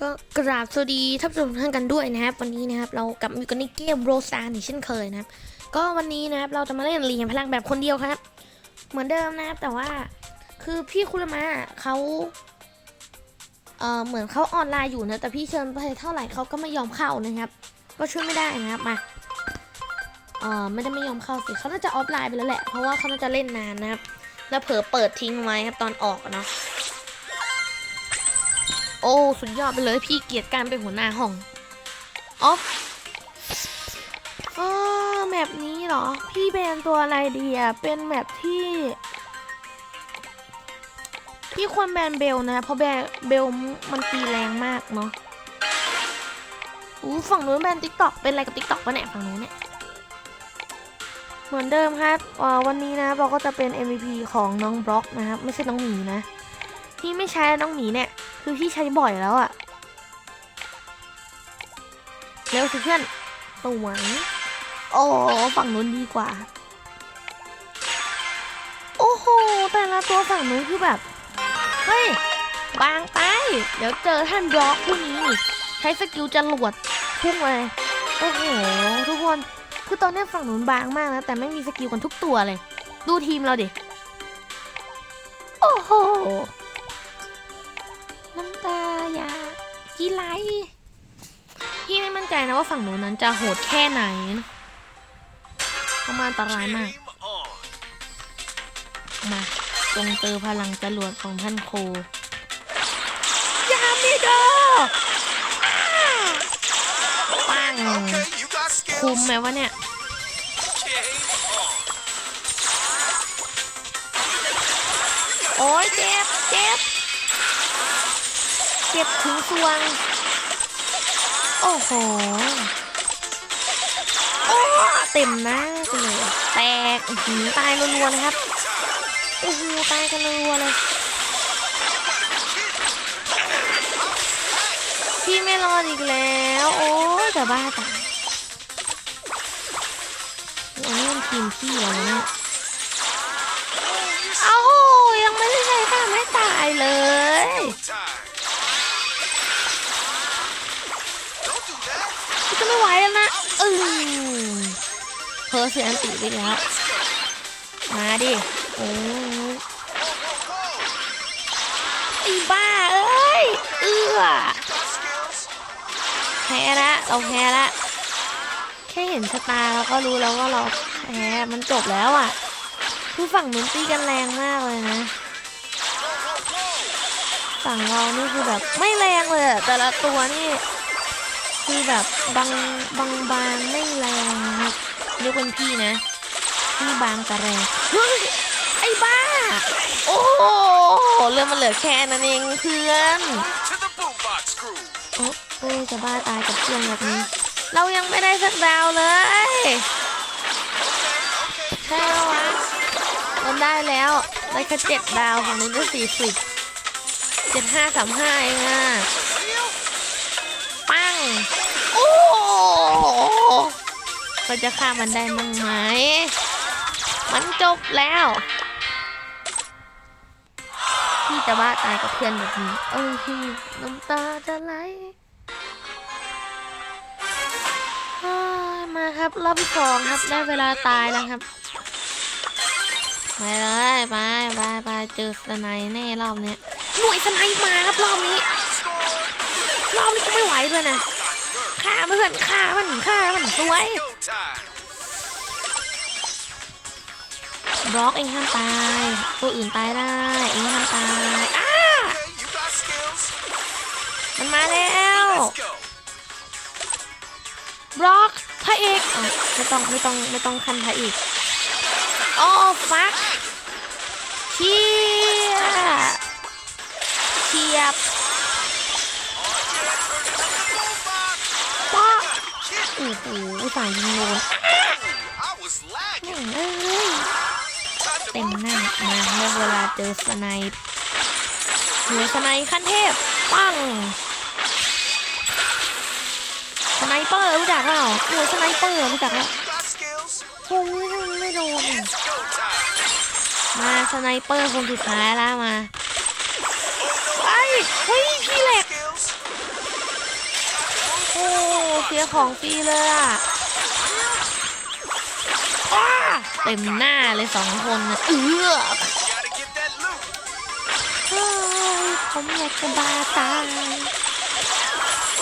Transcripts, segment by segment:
ก็กราบสวัสดีท่านผู้ชมท่านกันด้วยนะครับ วันนี้นะครับเรากลับมาอยู่กันในเกมโรซานอีกเช่นเคยนะครับ ก็วันนี้นะครับเราจะมาเล่นเรียนพลังแบบคนเดียวครับ เหมือนเดิมนะครับแต่ว่าคือพี่คุรมะเขาเอ่อเหมือนเขาออนไลน์อยู่นะแต่พี่เชิญไปเท่าไหร่เขาก็ไม่ยอมเข้านะครับ ก็ช่วยไม่ได้นะครับมาเอ่อไม่ได้ไม่ยอมเข้าสิเขาน่าจะออฟไลน์ไปแล้วแหละเพราะว่าเขาน่าจะเล่นนานนะครับแล้วเผลอเปิดทิ้งไว้ครับตอนออกเนาะ โอ้สุดยอดไปเลยพี่เกียรติการเป็นหัวหน้าห้องอ๋อเออแมปนี้เหรอ พี่เป็นตัวอะไรดีอะเป็นแมปที่พี่ควรแบนเบลนะ เพราะแบเบลมันตีแรงมากเนาะอู้ฝั่งนู้นแบนติ๊กต็อกเป็นอะไรกับติ๊กต็อกปะเนี่ยฝั่งนู้นเนี่ย เหมือนเดิมครับวันนี้นะเราก็จะเป็น MVP ของน้องบล็อกนะครับ ไม่ใช่น้องหมีนะ ที่ไม่ใช้น้องหมีเนี่ย คือพี่ใช้บ่อยแล้วอะเร็วสิเพื่อนสวยโอ้ฝั่งนู้นดีกว่า โอ้โห แต่ละตัวฝั่งนู้นคือแบบ เฮ้ย บางไป เดี๋ยวเจอท่านบล็อกผู้นี้นี่ใช้สกิลจรวดพุ่งเลย โอ้โห ทุกคน คือตอนนี้ฝั่งนู้นบางมากนะ แต่ไม่มีสกิลกันทุกตัวเลย ดูทีมเราดิ โอ้โห น้ำตาอย่ากีไรพี่ไม่มั่นใจนะว่าฝั่งนู้นนั้นจะโหดแค่ไหนนะเพราะมันอันตรายมาก มาจงเจอพลังจรวดของท่านโคยามิโดปังคุ้มไหมวะเนี่ยโอ้ยเจ็บเจ็บ เจ็บถึงสวง โอ้โห โอ้เต็มหน้าเลยแตกหืตายรัวๆเลยครับโอ้โหตายกันรัวเลย พี่ไม่รอดอีกแล้ว โอ้ยจะบ้าตายอันนี้มันทีมพี่แล้วเนี่ย ไม่ไหวแล้วนะเออเพอเสียอันติไปแล้วมาดิโอ้ยไอ้บ้าเอ้ยเอื้อแพ้ละเราแพ้ละแค่เห็นชะตาเราก็รู้แล้วว่าเราแพ้มันจบแล้วอะคือฝั่งนู้นตีกันแรงมากเลยนะฝั่งเรานี่คือแบบไม่แรงเลยแต่ละตัวนี่ คือแบบบางบางบางไม่แรงนะครับยกเป็นพี่นะพี่บางแต่แรงเฮ้ยไอ้บ้า โอ้โหเรื่องมันเหลือแค่นั้นเองเพื่อนโอ้เอ้ยจะบ้าตายกับเพื่อนแบบนี้ เรายังไม่ได้สักดาวเลยใช่แล้ววะเราได้แล้วได้แค่เจ็ดดาวของนู้นได้สี่สิบเจ็ดห้าสามห้าเองอะปัง เราจะฆ่ามันได้มั้งไหม มันจบแล้ว พี่จะบ้าตายกับเพื่อนแบบนี้ เอ้ยพี่น้ำตาจะไหลมาครับรอบที่สองครับได้เวลาตายแล้วครับไปเลยไปไปไปเจอสไนแน่รอบเนี้ยหน่วยสไนมาครับรอบนี้ รอบนี้ก็ไม่ไหวด้วยนะ ฆ่าเพื่อนฆ่ามันฆ่ามันสวยบล็อกเองห้ามตายตัวอื่นตายได้เองห้ามตายอ้ามันมาแล้วบล็อกพระเอกไม่ต้องไม่ต้องไม่ต้องคันพระเอกโอ้ฟักเชียเชียบ โอ้โหสายยิงโดนแม่งเอ้ยเต็มหน้ามาเมื่อเวลาเจอสไนป์หรือสไนป์ขั้นเทพ ปังสไนเปอร์รู้จักเปล่าหน่วยสไนเปอร์รู้จักไหม You got skills. โอ้ยไมไม่โดนมาสไนเปอร์คนสุดท้ายแล้วมาไอ้เฮ้ยพี่แหลก เสียของฟรีเลยอะเต็มหน้าเลยสองคนเออเฮ้ยผมอยากจะบาตาย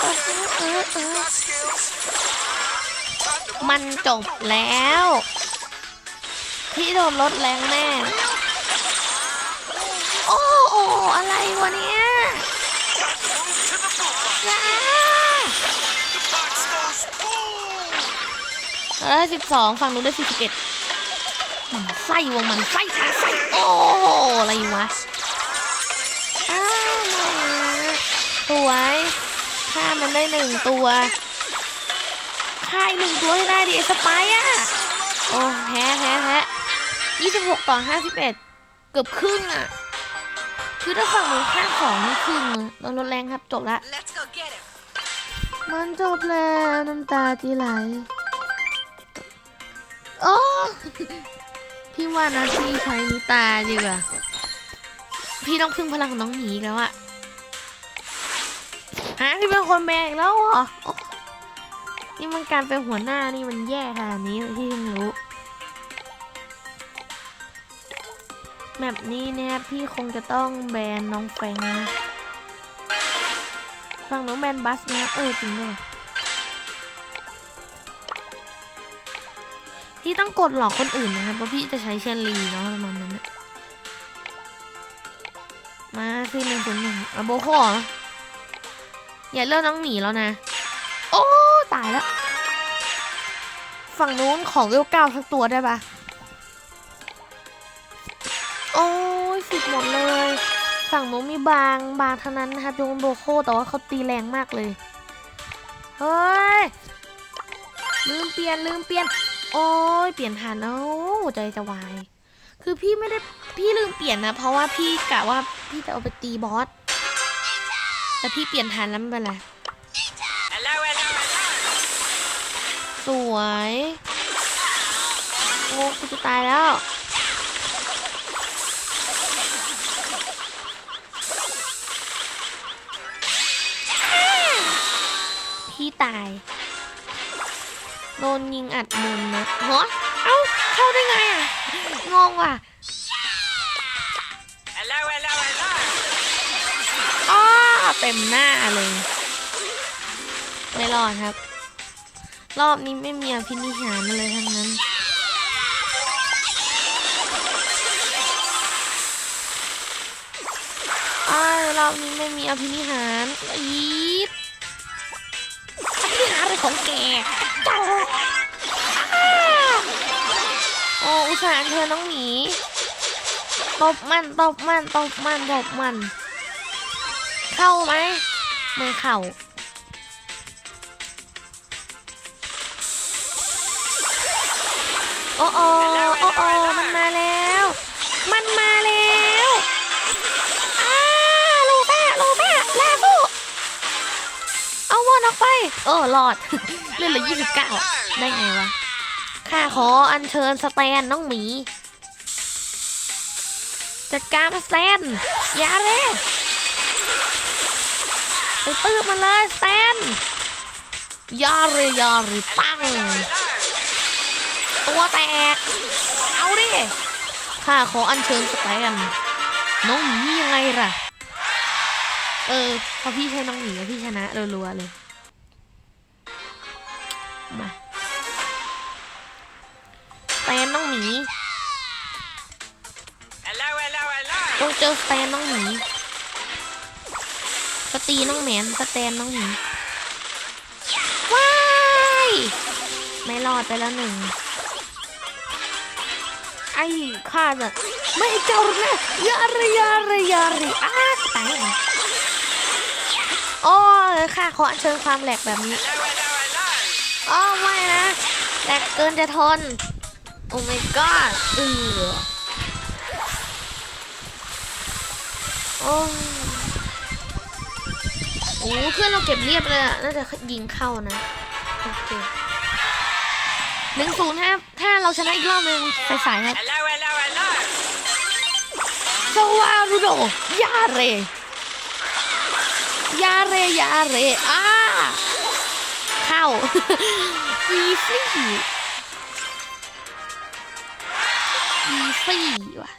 เออเออเออมันจบแล้วพี่โดนลดแรงแน่โอ้โออะไรวะเนี่ย เราได้สิบสองฝั่งนู้นได้สี่สิบเอ็ดมันไส้วะมันไส้ขาไส้โอ้อะไรวะอ้าวสวยฆ่ามันได้หนึ่งตัวฆ่าอีกหนึ่งตัวให้ได้ดิไอ้สไปร์อะโอ้แพ้แพ้แพ้ยี่สิบหกต่อห้าสิบเอ็ดเกือบครึ่งอะคือถ้าฝั่งนู้นฆ่าสองนี่ครึ่งอะโดนลดแรงครับจบละ Let's go get him. มันจบแล้วน้ำตาจีไหล โอ้พี่ว่านะพี่ใช้นิตาดีกว่าพี่ต้องพึ่งพลังของน้องหมีแล้วอะฮะพี่เป็นคนแบกแล้วเหรอนี่มันการเป็นหัวหน้านี่มันแย่ขนาดนี้พี่เพิ่งรู้แบบนี้เนี่ยพี่คงจะต้องแบนน้องแฟงนะฟังน้องแบนบัสนะเออจริงด้วย พี่ต้องกดหลอกคนอื่นนะครับเพราะพี่จะใช้เชนลีเนาะประมาณนั้นนะมาสิหนึ่งศูนย์หนึ่งอะโบโคเหรออย่าเลือกน้องหมีแล้วนะ โอ้ ตายแล้ว ฝั่งนู้นของเวลเก้าสักตัวได้ปะโอ้ยสิบหมดเลย ฝั่งนู้นมีบางบางเท่านั้นนะครับโดนโบโคแต่ว่าเขาตีแรงมากเลย เฮ้ย ลืมเปลี่ยนลืมเปลี่ยน โอ้ยเปลี่ยนผ่านแล้ใจจะวาย คือพี่ไม่ได้พี่ลืมเปลี่ยนนะ เพราะว่าพี่กะว่าพี่จะเอาไปตีบอสแต่พี่เปลี่ยนทันแล้วไม่เป็นไรสวยโอ้กูจะตายแล้วพี่ตาย ดนยิงอัดมุมนะเหรอเอ้าเข้าได้ไงอะ งงว่ะ Hello, hello, hello. อ้อเต็มหน้าเลย ไม่รอดครับ รอบนี้ไม่มีอภินิหารอะไรทั้งนั้นอ้าวรอบนี้ไม่มีอภินิหารอีดอภินิหารอะไรของแกจอ สาห์อัญเชิญน้องหมีตบมันตบมันตบมันตบมัน เข้าไหมไม่เข้าโอ้โอ้โอ้โอ้มันมาแล้ว มันมาแล้วอ้าโลแป้โลแป้แลสู้เอาวนออกไป เออรอดเลื่อนเลือยี่สิบเก้าได้ไงวะ ข้าขออัญเชิญสแตนน้องหมี จัดการสแตนอย่าเร่ไปตื้อมันเลยสแตนยาเรอยาเรปัง ตัวแตก เอาดิข้าขออัญเชิญสแตนน้องหมียังไงล่ะ เออพอพี่ใช้น้องหมีพี่ชนะรัวๆเลย มา แตนน้องหมี Hello, hello, hello. ต้องเจอสแตนน้องหมีสตีน้องแหมนสแตนน้องหมีว้ายไม่รอดไปแล้วหนึ่งไอ้ข้าจะไม่ให้เจ้าหรอกนะอยาเรอยาเรอยาเรอ้าตายแล้วโอ้ยข้าขออัญเชิญความแหลกแบบนี้ Hello, hello, hello. อ้อไม่นะแหลกเกินจะทนโอ้ my god เออโอ้โอ้เพื่อนเราเก็บเรียบเลยอะน่าจะยิงเข้านะ โอเคหนึ่งศูนย์ถ้าถ้าเราชนะอีกรอบหนึ่งสายๆครับ Hello, hello, hello. สวารุโดยาเรยาเรยาเรอ้าข้าาอีซี่ พี่ว่ะ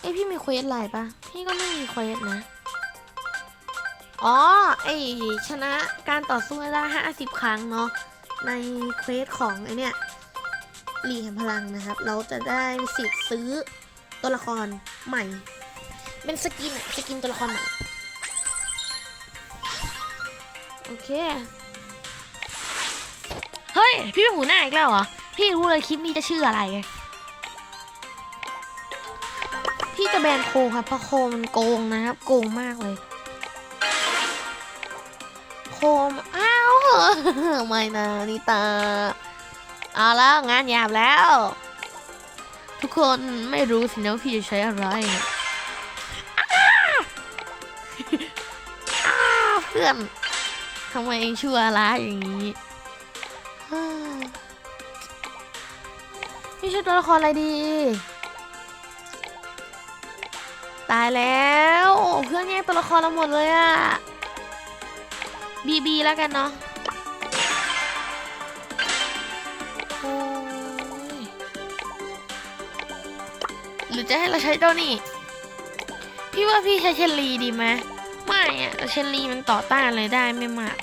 เอ้พี่มีเควสอะไรปะพี่ก็ไม่มีเควสนะ อ๋อไอชนะการต่อสู้ได้ห้าสิบครั้งเนาะในเควสของไอเนี่ยลีแห่งพลังนะครับ เราจะได้สิทธิ์ซื้อตัวละครใหม่ เป็นสกินอะสกินตัวละครใหม่โอเค เฮ้ย พี่เป็นหูหน้าอีกแล้วเหรอ พี่รู้เลยคลิปนี้จะชื่ออะไร พี่จะแบนโคครับเพราะโคมันโกงนะครับ โกงมากเลย โคมอ้าวไม่นะนิตาเอาแล้วงานหยาบแล้ว ทุกคนไม่รู้สินะพี่จะใช้อะไรเพื่อนทำไมเองชั่วร้ายอย่างนี้ฮ่าพี่ใช้ตัวละครอะไรดี ตายแล้ว เพื่อนแย่งตัวละครเราหมดเลยอะบีบีแล้วกันเนาะโอหรือจะให้เราใช้เจ้านี่ พี่ว่าพี่ใช้เชลลีดีไหมไม่อะเชลลีมันต่อต้านเลยได้ไม่มาก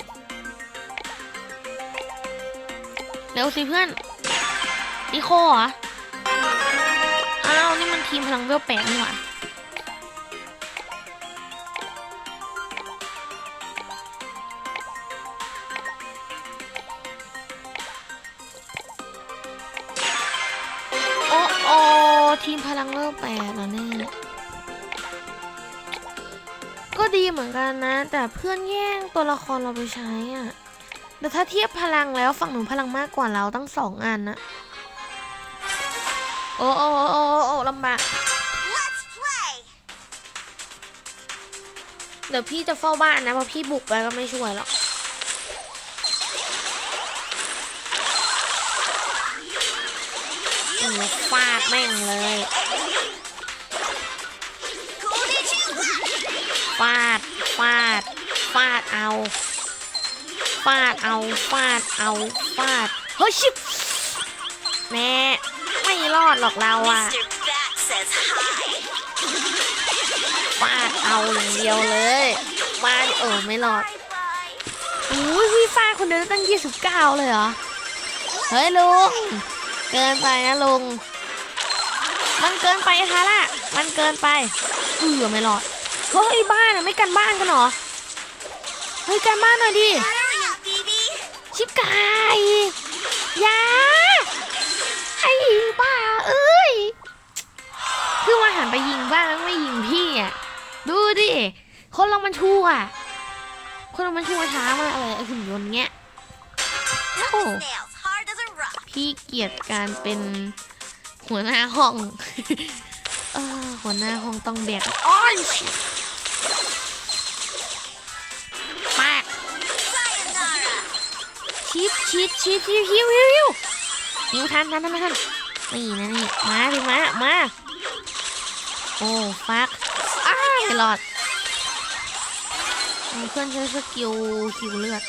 เร็วสิเพื่อนนิโคเหรอ อ้าว นี่มันทีมพลังเวลแปดนี่หว่า ลังเวลแปดแล้วเนี่ยก็ดีเหมือนกันนะ แต่เพื่อนแย่งตัวละครเราไปใช้อะ แต่ถ้าเทียบพลังแล้วฝั่งหนูพลังมากกว่าเราตั้งสองอันนะโอ้โอ้โอ้โอ้โอ้ลำบาก Let's play! เดี๋ยวพี่จะเฝ้าบ้านนะเพราะพี่บุกไปก็ไม่ช่วยหรอกอือฟาดแม่งเลย ฟาด ฟาด ฟาดเอา ฟาดเอา ฟาดเอา ฟาด เฮ้ยชิบแม่ไม่รอดหรอกเราอะ Mr. Bat says hi. ฟาดเอาอย่างเดียวเลยฟาดเออไม่รอด Bye bye. อุ้ยพี่ฟาดคนเดียวได้ตั้ง 29 เลยเหรอ เฮ้ยลุง เกินไปนะลุง มันเกินไปทาร่ะ มันเกินไปเออไม่รอด เฮ้ยบ้านอะไม่กันบ้านกันเหรอ เฮ้ยกันบ้านหน่อยดิ Hurry up, Phoebe. ชิบกายอยาไอ้บ้าเอ้ยคือว่าหันไปยิงบ้างไม่ยิงพี่อะ ดูดิ คนเรามันชั่วอะคนเรามันชั่วช้ามากเลยไอ้หุ่นยนต์เงี้ย Tough Oh. as nails, hard as a rock. พี่เกลียดการเป็นหัวหน้าห้อง เออหัวหน้าห้องต้องแบกอ้อย ชิปชิปชิปชิปฮิวฮิวฮิวฮิวทันทันทันทันนี่นะนี่มาดิมามาโอ้ฟักอ้ายไม่รอดเพื่อนใช้สกิลคิวเลือด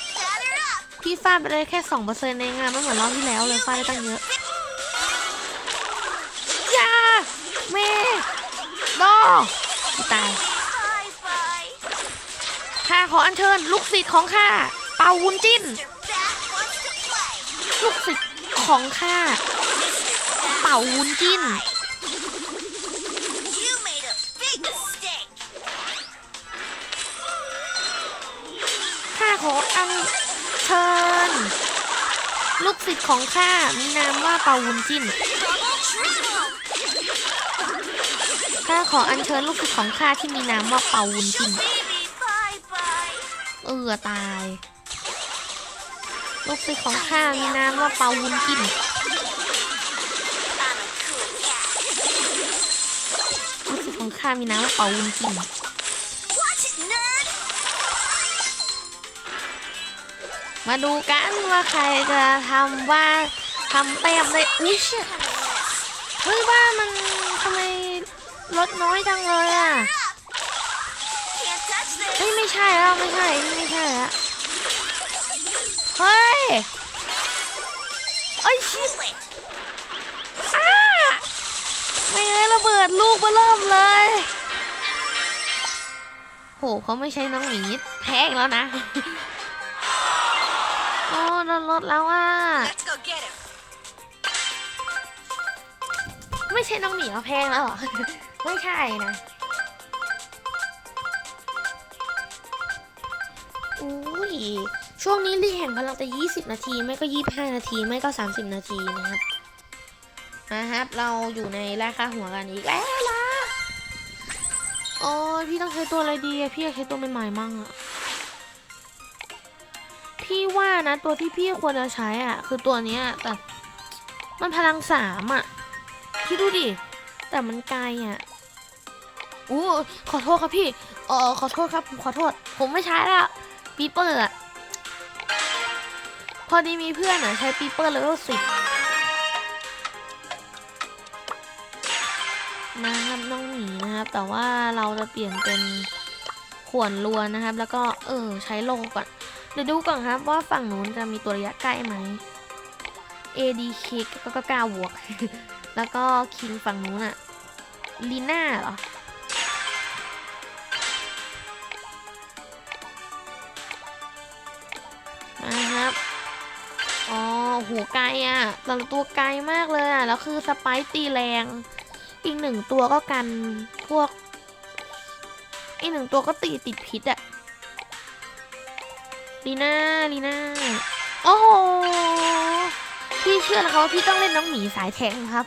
พี่ฟาดไปได้แค่สองเปอร์เซ็นต์เองอะไม่เหมือนรอบที่แล้วเลยฟาดได้ตั้งเยอะอย่าเมดอตายข้าขออัญเชิญลูกศิษย์ของข้าเป่าวุ้นจิ้น ลูกศิษย์ของข้าเป่าวุ้นจิ้น You made a big mistake. ข้าขออัญเชิญ ลูกศิษย์ของข้ามีนามว่าเป่าวุ้นจิ้น Double triple. ข้าขออัญเชิญลูกศิษย์ของข้าที่มีนามว่าเป่าวุ้นจิ้น Phoebe, bye bye. เออตาย ลูกศิษย์ของข้ามีนามว่าเปาวุ้นกินลูกศิษย์ของข้ามีนามว่าเปาวุ้นกินมาดูกันว่าใครจะทำว่าทำแต้มได้อุ้ยเชี่ยเฮ้ยบ้านมันทำไมลดน้อยจังเลยอะเฮ้ยไม่ใช่แล้วไม่ใช่ไม่ใช่แล้ว เฮ้ยไอ้ยชิบอ้าไม่งั้นระเบิดลูกมาเริ่มเลย โหเขาไม่ใช่น้องหมีแพ้อีกแล้วนะ โอ้โดนรถแล้วอะ Let's go get him. ไม่ใช่น้องหมีเขาแพงแล้วเหรอ ไม่ใช่นะอุ้ย ช่วงนี้ลีแห่งพลังแต่20 นาที ไม่ก็ 25 นาที ไม่ก็ 30 นาทีนะครับนะครับ เราอยู่ในราคาหัวกันอีกแล้วละโอ้ยพี่ต้องใช้ตัวอะไรดีอะพี่อยากใช้ตัวใหม่ๆมั่งอะพี่ว่านะตัวที่พี่ควรจะใช้อะคือตัวเนี้ยแต่มันพลังสามอะพี่ดูดิ แต่มันไกลอะอู้ขอโทษครับพี่เออขอโทษครับผมขอโทษ ผมไม่ใช้แล้วปีเปอร์อะ พอดีมีเพื่อนอะใช้ปีเปอร์เลเวลสิบนะครับน้องหมีนะครับ แต่ว่าเราจะเปลี่ยนเป็นขวนลวนนะครับ แล้วก็เออใช้โลก่อน เดี๋ยวดูก่อนครับว่าฝั่งนู้นจะมีตัวระยะใกล้ไหม ADK ก็ก็กล้าบวก แล้วก็คิงฝั่งนู้นอะลีน่าเหรอ โหไกลอะแต่ละตัวไกลมากเลยอะแล้วคือสไปตีแรง อีกหนึ่งตัวก็กันพวก อีกหนึ่งตัวก็ตีติดพิษอะลีน่าลีน่า โอ้โห พี่เชื่อนะคะว่าพี่ต้องเล่นน้องหมีสายแทงครับ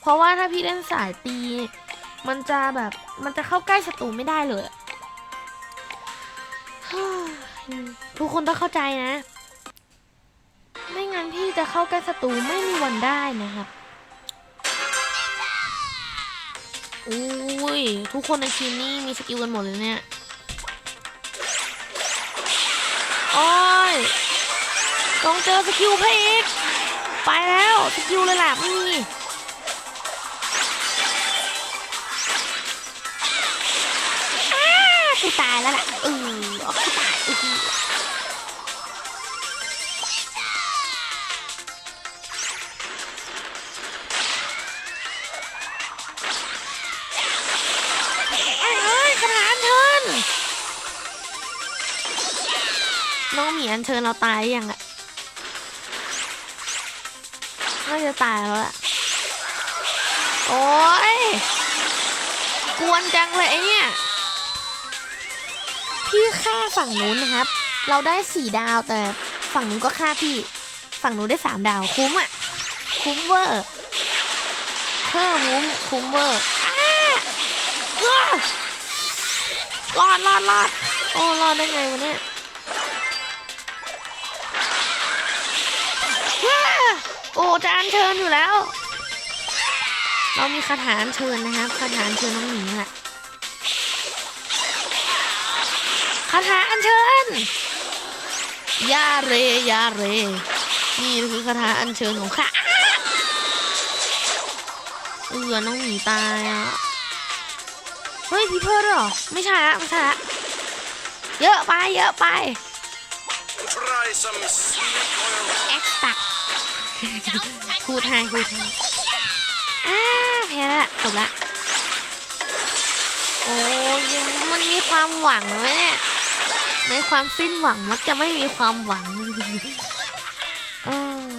เพราะว่าถ้าพี่เล่นสายตี มันจะแบบมันจะเข้าใกล้ศัตรูไม่ได้เลย ทุกคนต้องเข้าใจนะ ไม่งั้นพี่จะเข้าใกล้ศัตรูไม่มีวันได้นะครับอุ้ย ทุกคนในทีมนี้มีสกิลกันหมดเลยเนี่ย โอ้ย ต้องเจอสกิลพระเอกไปแล้วสกิลเลยล่ะไม่มีกูตายแล้วล่ะเออกูตายเออ องหมีอันเชิญเราตายหรือยังอะน่าจะตายแล้วแหละโอ้ยกวนจังเลยไอ้เนี่ย พี่ฆ่าฝั่งนู้นนะครับ เราได้สี่ดาวแต่ฝั่งนู้นก็ฆ่าพี่ ฝั่งนู้นได้สามดาวคุ้มอะคุ้มเวอร์เพิ่มคุ้มคุ้มเวอร์รอดรอดรอดโอ้รอดได้ไงวะเนี่ย โอ้จะอัญเชิญอยู่แล้ว เรามีคาถาอัญเชิญนะครับคาถาอัญเชิญน้องหมีอะคาถาอัญเชิญยาเรยาเร นี่คือคาถาอัญเชิญของข้าเออน้องหมีตายอะเฮ้ยพี่เพิ่มด้วยเหรอ ไม่ใช่ละไม่ใช่ละเยอะไปเยอะไป Try some sweet oil. แพูดให้พูดให้อ้าแพ้ละจบละ โอ้ยมันมีความหวังไหมเนี่ยในความสิ้นหวังมักจะไม่มีความหวังเออ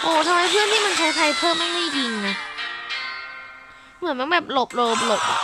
โอ้ทำไมเพื่อนที่มันใช้ไพเพิ่มไม่ไม่ยิงนะ เหมือนมันแบบหลบหลบหลบอะ